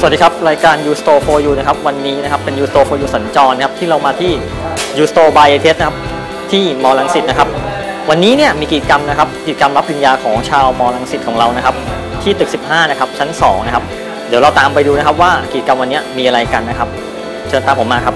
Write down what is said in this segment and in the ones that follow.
สวัสดีครับ รายการ U Store for You นะครับ วันนี้นะครับเป็น U Store for You สัญจรนะครับ ที่เรามาที่ U Store by a t e s นะครับ ที่มอลังสิตนะครับ วันนี้เนี่ยมีกิจกรรมนะครับกิจกรรมรับปริญญาของชาวมอลังสิตของเรานะครับ ที่ตึก 15 นะครับ ชั้น 2 นะครับ เดี๋ยวเราตามไปดูนะครับว่ากิจกรรมวันนี้มีอะไรกันนะครับ เชิญตามผมมาครับ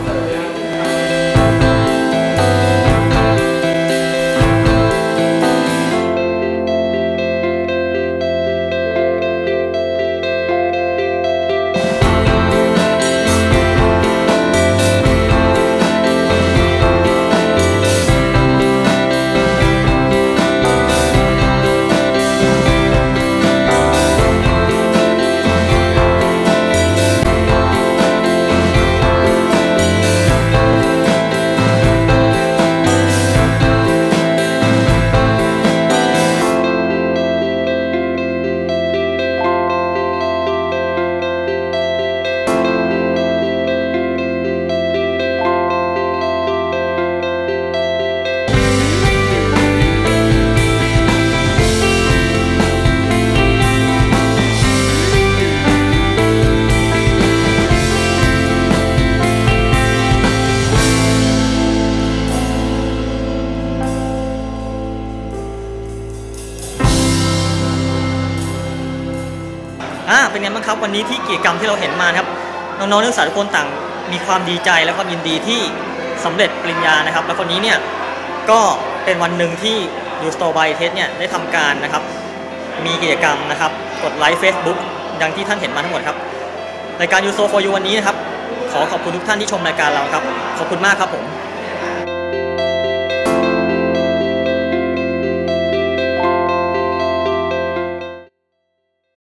อ่าเป็นไงบ้างครับวันนี้ที่กิจกรรมที่เราเห็นมานะครับน้องๆนักศึกษาทุกคนต่างมีความดีใจและความยินดีที่สำเร็จปริญญานะครับ แล้วคนนี้เนี่ยก็เป็นวันหนึ่งที่ยูสโตบายเทสเนี่ยได้ทำการนะครับ มีกิจกรรมนะครับ กดไลค์ Facebook ดังที่ท่านเห็นมาทั้งหมดครับรายการยูโซโฟยูวันนี้นะครับ ขอขอบคุณทุกท่านที่ชมรายการเราครับ ขอบคุณมากครับผม